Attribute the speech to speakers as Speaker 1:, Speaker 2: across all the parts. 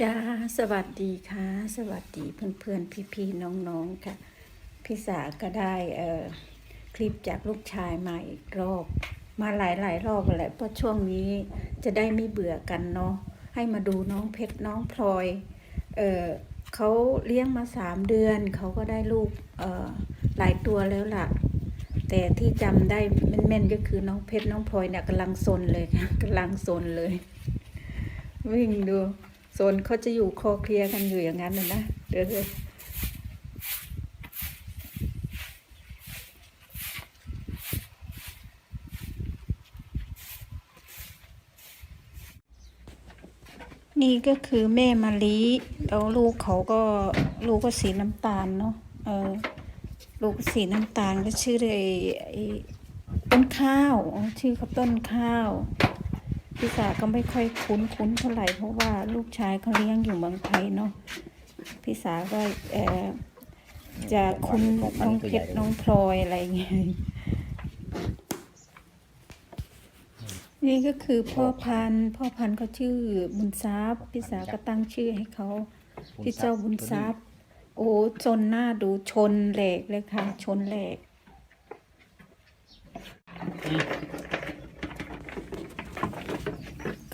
Speaker 1: จ้าสวัสดีค่ะ สวัสดีเพื่อนๆ พี่ๆ น้องๆ ค่ะ พี่สาก็ได้เอ่อคลิปจากลูกชายมาอีกรอบ มาหลายๆ รอบแหละเพราะช่วงนี้จะได้ไม่เบื่อกันเนาะให้มาดูน้องเพชรน้องพลอยเออเขาเลี้ยงมาสามเดือนเขาก็ได้ลูกเอ่อหลายตัวแล้วล่ะ แต่ที่จำได้แม่นๆก็คือน้องเพชรน้องพลอยเนี่ยกำลังซนเลยค่ะกำลังซนเลย วิ่งดู โซนเขาจะอยู่คอเคลียร์กันอยู่อย่างนั้นนะนะเดี๋ยวเลยนี่ก็คือแม่มะลิแล้วลูกเขาก็ลูกก็สีน้ำตาลเนาะเออลูกสีน้ำตาลก็ชื่อไอ้ไอ้ต้นข้าวชื่อเขาต้นข้าว พี่สาก็ไม่ค่อยคุ้นคุ้นเท่าไหร่เพราะว่าลูกชายเขาเลี้ยงอยู่เมืองไทยเนาะพี่สาก็เออจะคุ้นน้องเพชรน้องพลอยอะไรอย่างเงี้ยนี่ก็คือพ่อพันธุ์พ่อพันธุ์เขาชื่อบุญทรัพย์พี่สาก็ตั้งชื่อให้เขาพี่เจ้าบุญทรัพย์ โอ้จนหน้าดูชนแหลกเลยค่ะ ชนแหลก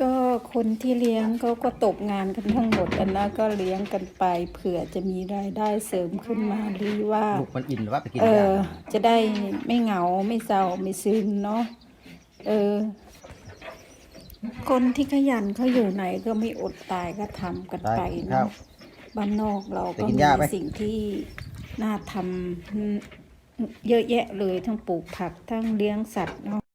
Speaker 1: ก็คนที่เลี้ยงเขาก็ตกงานกันทั้งหมดอันนั้นก็เลี้ยงกันไปเผื่อจะมีรายได้เสริมขึ้นมาหรือว่า
Speaker 2: ลูกมันอิ่มหรือว่าไปกิน
Speaker 1: เอยาอ จะได้ไม่เหงาไม่เศร้าไม่ซึมเนาะ เออ คนที่ขยันเขาอยู่ไหนก็ไม่อดตายก็ทำกัน
Speaker 2: ไป
Speaker 1: ไป
Speaker 2: กินข้าว
Speaker 1: เนาะบ้านนอกเรา
Speaker 2: ไป
Speaker 1: ก็
Speaker 2: กิน
Speaker 1: มี
Speaker 2: หญ้าไป
Speaker 1: สิ่งที่น่าทำเยอะแยะเลยทั้งปลูกผักทั้งเลี้ยงสัตว์เนาะ